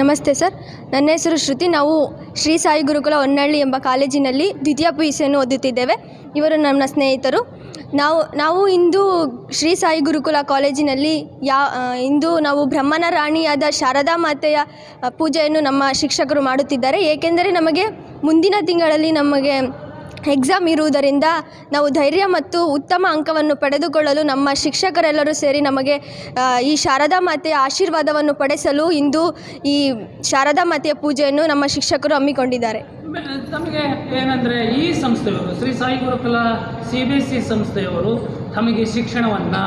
ನಮಸ್ತೆ ಸರ್. ನನ್ನ ಹೆಸರು ಶ್ರುತಿ. ನಾವು ಶ್ರೀ ಸಾಯಿ ಗುರುಕುಲ ಹೊನ್ನಳ್ಳಿ ಎಂಬ ಕಾಲೇಜಿನಲ್ಲಿ ದ್ವಿತೀಯ ಪಿ ಸಿಯನ್ನು ಓದುತ್ತಿದ್ದೇವೆ. ಇವರು ನನ್ನ ಸ್ನೇಹಿತರು. ನಾವು ನಾವು ಇಂದು ಶ್ರೀ ಸಾಯಿ ಗುರುಕುಲ ಕಾಲೇಜಿನಲ್ಲಿ ಯಾ ಇಂದು ನಾವು ಬ್ರಹ್ಮನ ರಾಣಿಯಾದ ಶಾರದಾ ಮಾತೆಯ ಪೂಜೆಯನ್ನು ನಮ್ಮ ಶಿಕ್ಷಕರು ಮಾಡುತ್ತಿದ್ದಾರೆ. ಏಕೆಂದರೆ ನಮಗೆ ಮುಂದಿನ ತಿಂಗಳಲ್ಲಿ ನಮಗೆ ಎಕ್ಸಾಮ್ ಇರುವುದರಿಂದ ನಾವು ಧೈರ್ಯ ಮತ್ತು ಉತ್ತಮ ಅಂಕವನ್ನು ಪಡೆದುಕೊಳ್ಳಲು ನಮ್ಮ ಶಿಕ್ಷಕರೆಲ್ಲರೂ ಸೇರಿ ನಮಗೆ ಈ ಶಾರದಾ ಮಾತೆಯ ಆಶೀರ್ವಾದವನ್ನು ಪಡೆಸಲು ಇಂದು ಈ ಶಾರದಾ ಮಾತೆಯ ಪೂಜೆಯನ್ನು ನಮ್ಮ ಶಿಕ್ಷಕರು ಹಮ್ಮಿಕೊಂಡಿದ್ದಾರೆ. ತಮಗೆ ಏನಂದರೆ ಈ ಸಂಸ್ಥೆಯವರು, Shri Sai Gurukula C B C ಸಂಸ್ಥೆಯವರು ತಮಗೆ ಶಿಕ್ಷಣವನ್ನು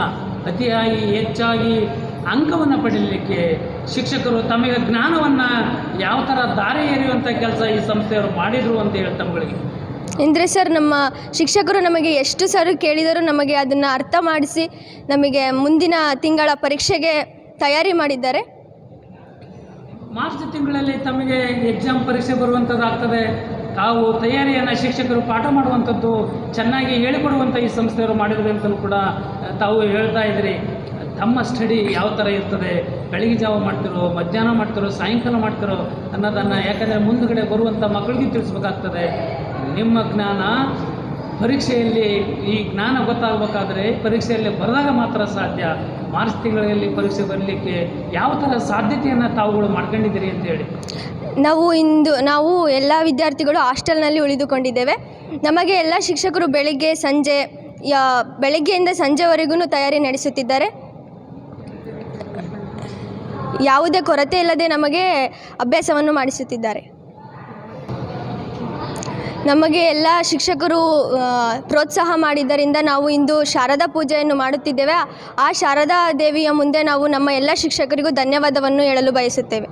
ಅತಿಯಾಗಿ ಹೆಚ್ಚಾಗಿ ಅಂಕವನ್ನು ಪಡೀಲಿಕ್ಕೆ ಶಿಕ್ಷಕರು ತಮಗೆ ಜ್ಞಾನವನ್ನು ಯಾವ ಥರ ದಾರಿ ಎರೆಯುವಂಥ ಕೆಲಸ ಈ ಸಂಸ್ಥೆಯವರು ಮಾಡಿದರು ಅಂತ ಹೇಳಿ ತಮ್ಮಗಳಿಗೆ ಅಂದರೆ ಸರ್, ನಮ್ಮ ಶಿಕ್ಷಕರು ನಮಗೆ ಎಷ್ಟು ಸಾರಿ ಕೇಳಿದರೂ ನಮಗೆ ಅದನ್ನು ಅರ್ಥ ಮಾಡಿಸಿ ನಮಗೆ ಮುಂದಿನ ತಿಂಗಳ ಪರೀಕ್ಷೆಗೆ ತಯಾರಿ ಮಾಡಿದ್ದಾರೆ. ಮಾರ್ಚ್ ತಿಂಗಳಲ್ಲಿ ತಮಗೆ ಎಕ್ಸಾಮ್ ಪರೀಕ್ಷೆ ಬರುವಂಥದ್ದಾಗ್ತದೆ ತಾವು ತಯಾರಿಯನ್ನು ಶಿಕ್ಷಕರು ಪಾಠ ಮಾಡುವಂಥದ್ದು ಚೆನ್ನಾಗಿ ಹೇಳಿಕೊಡುವಂಥ ಈ ಸಂಸ್ಥೆಯವರು ಮಾಡಿದ್ರು ಅಂತಲೂ ಕೂಡ ತಾವು ಹೇಳ್ತಾ ಇದ್ರಿ ತಮ್ಮ ಸ್ಟಡಿ ಯಾವ ಥರ ಇರ್ತದೆ, ಬೆಳಗ್ಗೆ ಜಾವ ಮಾಡ್ತಿರೋ, ಮಧ್ಯಾಹ್ನ ಮಾಡ್ತಿರೋ, ಸಾಯಂಕಾಲ ಮಾಡ್ತಿರೋ ಅನ್ನೋದನ್ನು ಯಾಕಂದರೆ ಮುಂದುಗಡೆ ಬರುವಂಥ ಮಕ್ಕಳಿಗೆ ತಿಳಿಸ್ಬೇಕಾಗ್ತದೆ. ನಿಮ್ಮ ಜ್ಞಾನ ಪರೀಕ್ಷೆಯಲ್ಲಿ ಈ ಜ್ಞಾನ ಗೊತ್ತಾಗಬೇಕಾದ್ರೆ ಪರೀಕ್ಷೆಯಲ್ಲಿ ಬರೆದಾಗ ಮಾತ್ರ ಸಾಧ್ಯ. ಮಾರ್ಚ್ ತಿಂಗಳಲ್ಲಿ ಪರೀಕ್ಷೆ ಬರಲಿಕ್ಕೆ ಯಾವ ಥರ ಸಾಧ್ಯತೆಯನ್ನು ತಾವುಗಳು ಮಾಡ್ಕೊಂಡಿದ್ದೀರಿ ಅಂತೇಳಿ ನಾವು ಇಂದು, ನಾವು ಎಲ್ಲ ವಿದ್ಯಾರ್ಥಿಗಳು ಹಾಸ್ಟೆಲ್ನಲ್ಲಿ ಉಳಿದುಕೊಂಡಿದ್ದೇವೆ. ನಮಗೆ ಎಲ್ಲ ಶಿಕ್ಷಕರು ಬೆಳಿಗ್ಗೆ ಸಂಜೆ, ಯಾ, ಬೆಳಗ್ಗೆಯಿಂದ ಸಂಜೆವರೆಗೂ ತಯಾರಿ ನಡೆಸುತ್ತಿದ್ದಾರೆ. ಯಾವುದೇ ಕೊರತೆ ಇಲ್ಲದೆ ನಮಗೆ ಅಭ್ಯಾಸವನ್ನು ಮಾಡಿಸುತ್ತಿದ್ದಾರೆ. ನಮಗೆ ಎಲ್ಲ ಶಿಕ್ಷಕರು ಪ್ರೋತ್ಸಾಹ ಮಾಡಿದ್ದರಿಂದ ನಾವು ಇಂದು ಶಾರದಾ ಪೂಜೆಯನ್ನು ಮಾಡುತ್ತಿದ್ದೇವೆ. ಆ ಶಾರದಾ ದೇವಿಯ ಮುಂದೆ ನಾವು ನಮ್ಮ ಎಲ್ಲ ಶಿಕ್ಷಕರಿಗೂ ಧನ್ಯವಾದವನ್ನು ಹೇಳಲು ಬಯಸುತ್ತೇವೆ.